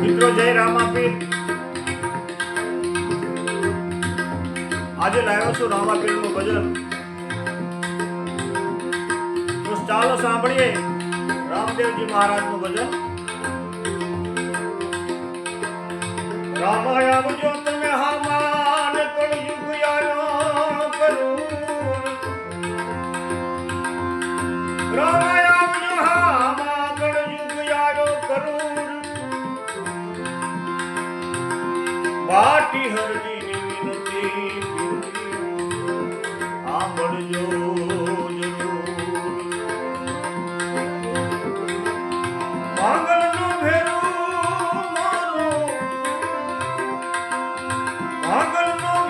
મિત્રો, જય રામાપીર. આજે લાવ્યો છું રામાપીરનું ભજન. તો ચાલો સાંભળીએ રામદેવજી મહારાજનું ભજન. રામાયા આવજો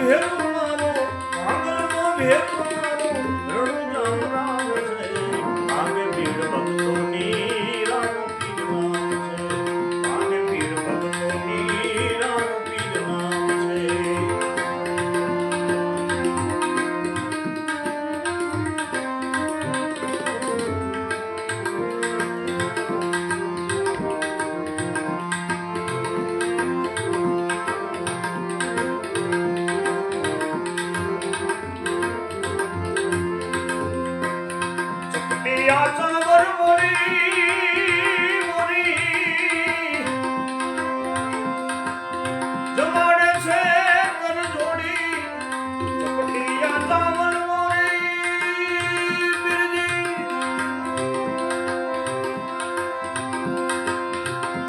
ભેદ ભેદ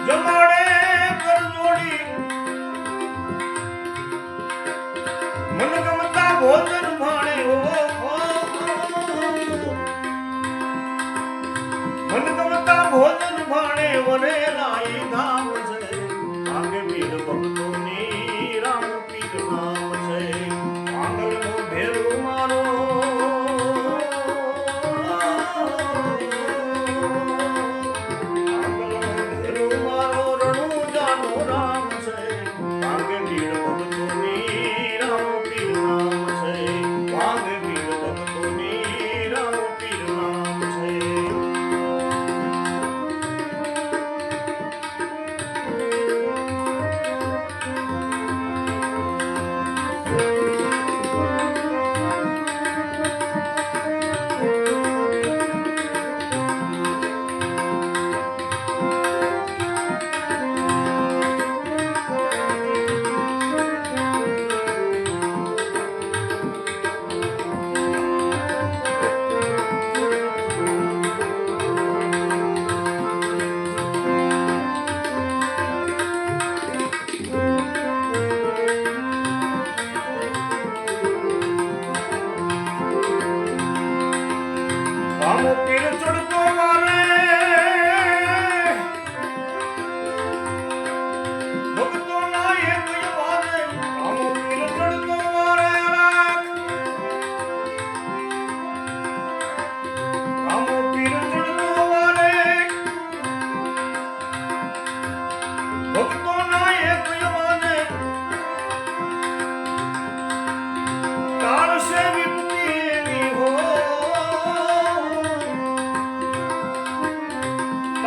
જમાડે કર જોડી. મન ગમતા ભોજન ભાણે મન વરે રાઈ ધા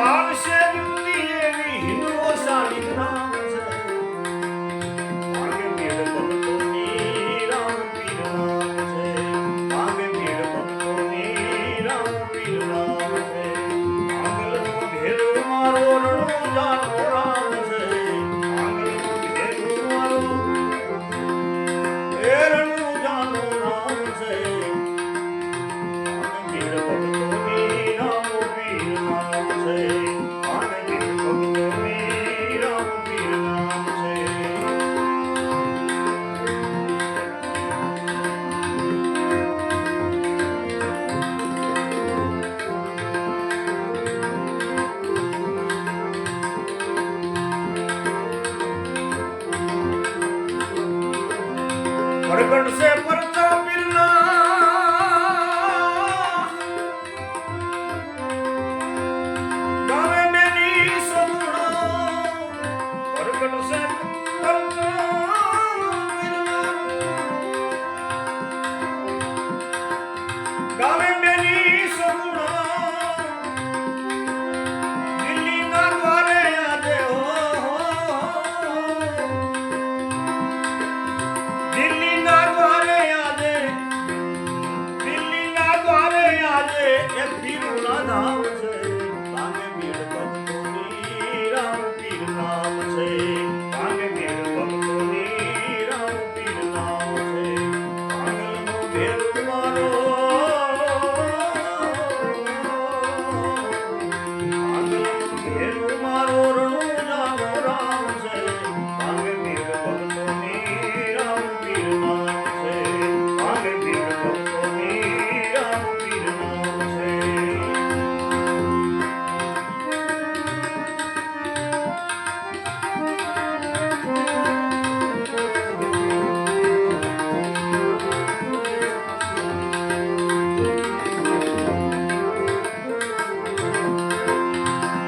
આવશે i gonna say.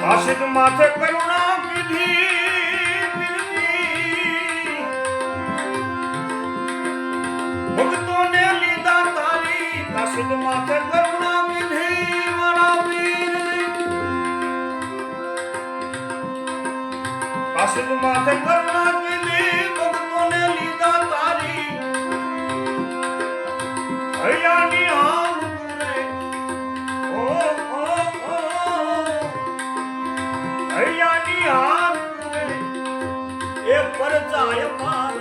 આશિક માથે કરુણા વિધિ ભક્તોને લીધા તારી આશિક માથે કરુણા વિધિ મારા વીર આશિક માથે કરુણા વિધિ ભક્તોને લીધા તારી. હૈયાની 咋呀妈